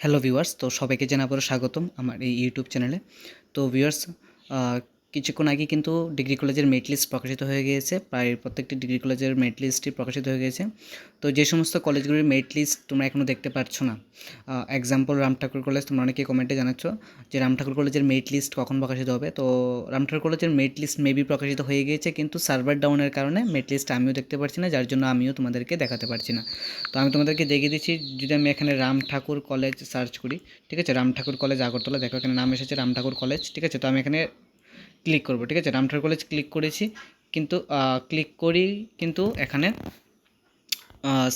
Hello viewers তো সবাইকে জানাবার স্বাগতম আমার এই ইউটিউব চ্যানেলে। তো ভিউয়ার্স কিছুক্ষণ আগে কিন্তু ডিগ্রি কলেজের মেরিট লিস্ট প্রকাশিত হয়ে গিয়েছে, প্রায় প্রত্যেকটি ডিগ্রি কলেজের মেরিট লিস্টটি প্রকাশিত হয়ে গিয়েছে। তো যে সমস্ত কলেজগুলির মেরিট লিস্ট তোমরা এখনও দেখতে পাচ্ছ না এক্সাম্পল রাম ঠাকুর কলেজ তোমরা অনেকে কমেন্টে জানাচ্ছ যে রাম ঠাকুর কলেজের মেরিট লিস্ট কখন প্রকাশিত হবে। তো রাম ঠাকুর কলেজের মেরিট লিস্ট মেবি প্রকাশিত হয়ে গিয়েছে কিন্তু সার্ভার ডাউনের কারণে মেরিট লিস্ট আমিও দেখতে পাচ্ছি না, যার জন্য আমিও তোমাদেরকে দেখাতে পারছি না। তো আমি তোমাদেরকে দেখিয়ে দিচ্ছি, যদি আমি এখানে রাম ঠাকুর কলেজ সার্চ করি, ঠিক আছে? রাম ঠাকুর কলেজ আগরতলা, দেখো এখানে নাম এসেছে রাম ঠাকুর কলেজ, ঠিক আছে? তো আমি এখানে ক্লিক করব, ঠিক আছে? রাম ঠাকুর কলেজ ক্লিক করেছি, কিন্তু ক্লিক করি কিন্তু এখানে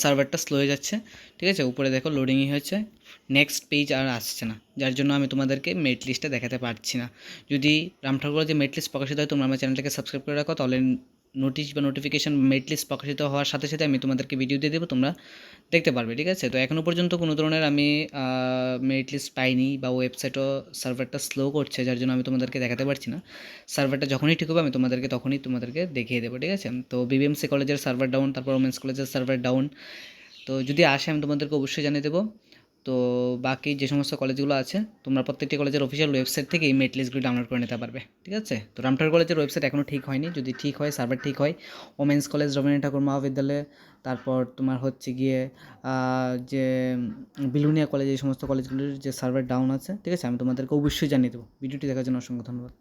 সার্ভারটা স্লো হয়ে যাচ্ছে, ঠিক আছে? উপরে দেখো লোডিংই হয়েছে নেক্সট পেজ আর আসছে না, যার জন্য আমি তোমাদেরকে মেট লিস্টটা দেখাতে পারছি না। যদি রাম যে মেরিট লিস্ট প্রকাশিত হয়, তোমরা আমার চ্যানেলটাকে সাবস্ক্রাইব করে রাখো, তাহলে নোটিশ বা নোটিফিকেশান মেরিট লিস্ট প্রকাশিত হওয়ার সাথে সাথে আমি তোমাদেরকে ভিডিও দিয়ে দেবো, তোমরা দেখতে পারবে, ঠিক আছে? তো এখনও পর্যন্ত কোনো ধরনের আমি মেরিট লিস্ট পাইনি বা ওয়েবসাইটও সার্ভারটা স্লো করছে, যার জন্য আমি তোমাদেরকে দেখাতে পারছি না। সার্ভারটা যখনই ঠিক হবে আমি তোমাদেরকে, তখনই তোমাদেরকে দেখিয়ে দেবো, ঠিক আছে? তো বিবিএমসি কলেজের সার্ভার ডাউন তারপর ওমেন্স কলেজের সার্ভার ডাউন তো যদি আসে আমি তোমাদেরকে অবশ্যই জানিয়ে দেবো। তো বাকি যে সমস্ত কলেজগুলো আছে, তোমরা প্রত্যেকটি কলেজের অফিসিয়াল ওয়েবসাইট থেকে এই মেট লিস্টগুলি ডাউনলোড করে নিতে পারবে, ঠিক আছে? তো রামঠার কলেজের ওয়েবসাইট এখনও ঠিক হয়নি, যদি ঠিক হয় সার্ভার ঠিক হয় ওমেন্স কলেজ রবীন্দ্রনাথ ঠাকুর মহাবিদ্যালয়ে, তারপর তোমার হচ্ছে গিয়ে যে বিলুনিয়া কলেজ এই সমস্ত কলেজগুলির যে সার্ভার ডাউন আছে, ঠিক আছে? আমি তোমাদেরকে অবশ্যই জানিয়ে দেবো। ভিডিওটি দেখার জন্য অসংখ্য ধন্যবাদ।